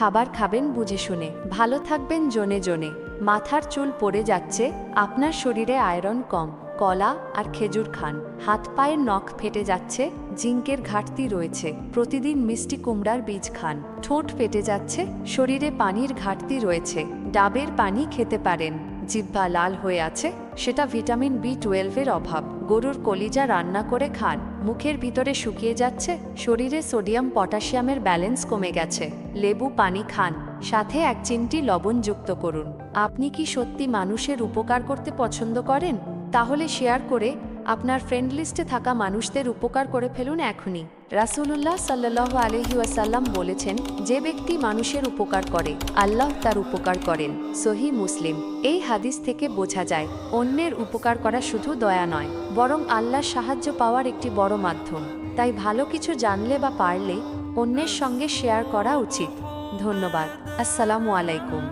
খাবার খাবেন বুঝে শুনে। ভালো থাকবেন জনে জনে। মাথার চুল পড়ে যাচ্ছে, আপনার শরীরে আয়রন কম, কলা আর খেজুর খান। হাত পায়ের নখ ফেটে যাচ্ছে, জিঙ্কের ঘাটতি রয়েছে। প্রতিদিন মিষ্টি কুমড়ার বীজ খান। ঠোঁট ফেটে যাচ্ছে, শরীরে পানির ঘাটতি রয়েছে। ডাবের পানি খেতে পারেন। জিহ্বা লাল হয়ে আছে, সেটা ভিটামিন বি টুয়েলভের অভাব। গরুর কলিজা রান্না করে খান। মুখের ভিতরে শুকিয়ে যাচ্ছে, শরীরে সোডিয়াম পটাশিয়ামের ব্যালেন্স কমে গেছে। লেবু, পানি খান। সাথে এক চিমটি লবণ যুক্ত করুন। আপনি কি সত্যি মানুষের উপকার করতে পছন্দ করেন? তাহলে শেয়ার করে আপনার ফ্রেন্ড লিস্টে থাকা মানুষদের উপকার করে ফেলুন এখনই। রাসূলুল্লাহ সাল্লাহ আলহি বলেছেন, যে ব্যক্তি মানুষের উপকার করে, আল্লাহ তার উপকার করেন। সহি মুসলিম। এই হাদিস থেকে বোঝা যায়, অন্যের উপকার করা শুধু দয়া নয়, বরং আল্লাহর সাহায্য পাওয়ার একটি বড় মাধ্যম। তাই ভালো কিছু জানলে বা পারলে অন্যের সঙ্গে শেয়ার করা উচিত। ধন্যবাদ। আসসালামু আলাইকুম।